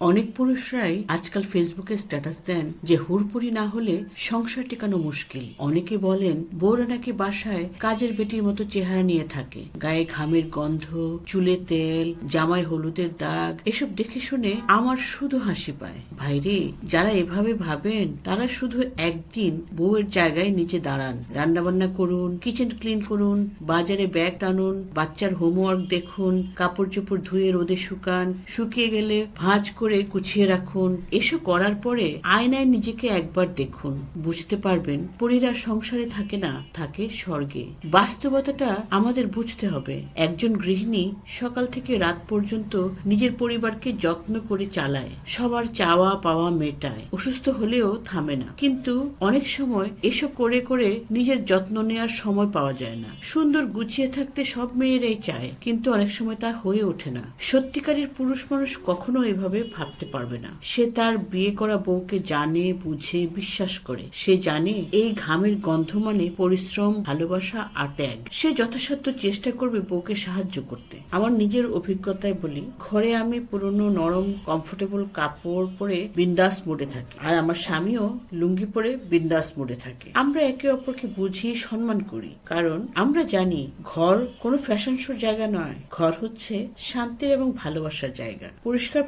অনেক পুরুষরাই আজকাল ফেসবুকে স্ট্যাটাস দেন যে হুড়পুরি না হলে সংসার টেকানো মুশকিল। অনেকে বলেন, বউরা নাকি বাসায় কাজের বেটির মতো চেহারা নিয়ে থাকে। গায়ে ঘামের গন্ধ, চুলে তেল, জামায় হলুদের দাগ, এসব দেখে শুনে আমার শুধু হাসি পায়। ভাইরে যারা এভাবে ভাবেন, তারা শুধু একদিন বউয়ের জায়গায় নিচে দাঁড়ান। রান্নাবান্না করুন কিচেন ক্লিন করুন, বাজারে ব্যাগ টানুন, বাচ্চার হোমওয়ার্ক দেখুন কাপড় চোপড় ধুয়ে রোদে শুকান, শুকিয়ে গেলে ভাঁজ করে গুছিয়ে রাখুন। এসব করার পরে আয়নায় নিজেকে একবার দেখুন। বুঝতে পারবেন, পরীরা সংসারে থাকে না, থাকে স্বর্গে। বাস্তবতাটা আমাদের বুঝতে হবে। একজন গৃহিণী সকাল থেকে রাত পর্যন্ত নিজের পরিবারকে যত্ন করে চালায়। সবার চাওয়া পাওয়া মেটায়। অসুস্থ হলেও থামে না। কিন্তু অনেক সময় এসব করে করে নিজের যত্ন নেওয়ার সময় পাওয়া যায় না। সুন্দর গুছিয়ে থাকতে সব মেয়েরাই চায়, কিন্তু অনেক সময় তা হয়ে ওঠে না। সত্যিকারের পুরুষ মানুষ কখনো এভাবে ভাবতে পারবে না। সে তার বিয়ে করা বউকে জানে, বুঝে, বিশ্বাস করে। সে জানে এই ঘামের গন্ধ মানে পরিশ্রম, ভালোবাসা আর ত্যাগ। সে যথাসাধ্য চেষ্টা করবে বউকে সাহায্য করতে। আমার নিজের অভিজ্ঞতায় বলি, ঘরে আমি পুরনো নরম কমফোর্টেবল কাপড় পরে বিন্দাস মোডে থাকি। আর আমার স্বামীও লুঙ্গি পরে বিন্দাস মোডে থাকে। আমরা একে অপরকে বুঝি, সম্মান করি। কারণ আমরা জানি, ঘর কোনো ফ্যাশন শোর জায়গা নয়। ঘর হচ্ছে শান্তির এবং ভালোবাসার জায়গা। পরিষ্কার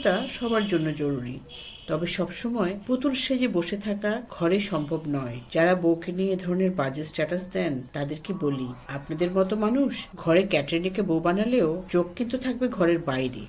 পরিচ্ছন্নতা সবার জন্য জরুরি। তবে সবসময় পুতুল সেজে বসে থাকা ঘরে সম্ভব নয়। যারা বউকে নিয়ে ধরনের বাজে স্ট্যাটাস দেন, তাদেরকে বলি, আপনাদের মতো মানুষ ঘরে ক্যাটরিনাকে বউ বানালেও চোখ কিন্তু থাকবে ঘরের বাইরে।